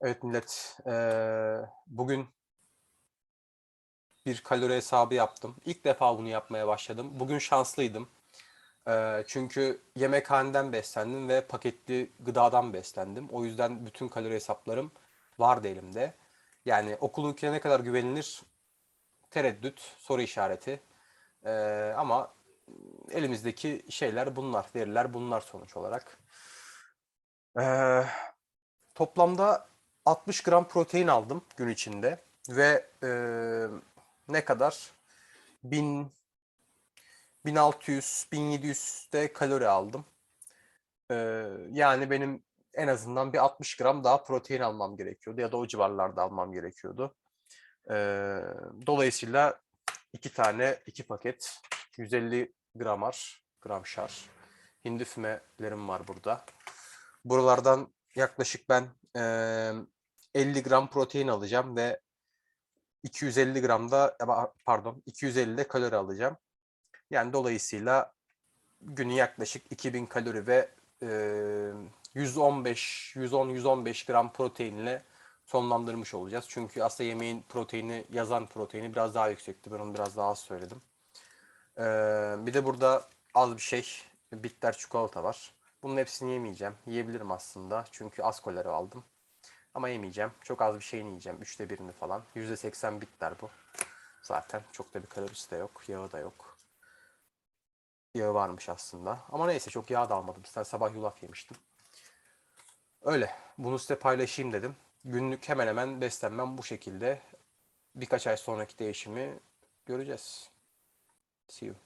Evet millet, bugün bir kalori hesabı yaptım. İlk defa bunu yapmaya başladım. Bugün şanslıydım. Çünkü yemekhaneden beslendim ve paketli gıdadan beslendim. O yüzden bütün kalori hesaplarım vardı elimde. Yani okulunkine ne kadar güvenilir tereddüt, soru işareti. Ama elimizdeki şeyler bunlar, veriler bunlar sonuç olarak. Toplamda 60 gram protein aldım gün içinde ve eee, ne kadar? 1000 1600 1700 de kalori aldım. Eee, yani benim en azından bir 60 gram daha protein almam gerekiyordu ya da o civarlarda almam gerekiyordu. Eee, dolayısıyla iki tane iki paket 150 gramar gramşar hindi fümelerim var burada. Buralardan yaklaşık ben eee, 50 gram protein alacağım ve 250 gram da pardon 250 de kalori alacağım. Yani dolayısıyla günü yaklaşık 2000 kalori ve eee 115 110 115 gram proteinle sonlandırmış olacağız. Çünkü aslında yemeğin proteini yazan proteini biraz daha yüksekti. Ben onu biraz daha az söyledim. Eee, bir de burada az bir şey bitter çikolata var. Bunun hepsini yemeyeceğim. Yiyebilirim aslında. Çünkü az kalori aldım. Ama yemeyeceğim. Çok az bir şeyini yiyeceğim. Üçte birini falan. %80 bitter bu. Zaten çok da bir kalorisi de yok. Yağı da yok. Yağı varmış aslında. Ama neyse çok yağ da almadım. Sen sabah yulaf yemiştim. Öyle. Bunu size paylaşayım dedim. Günlük hemen hemen beslenmem bu şekilde. Birkaç ay sonraki değişimi göreceğiz. See you.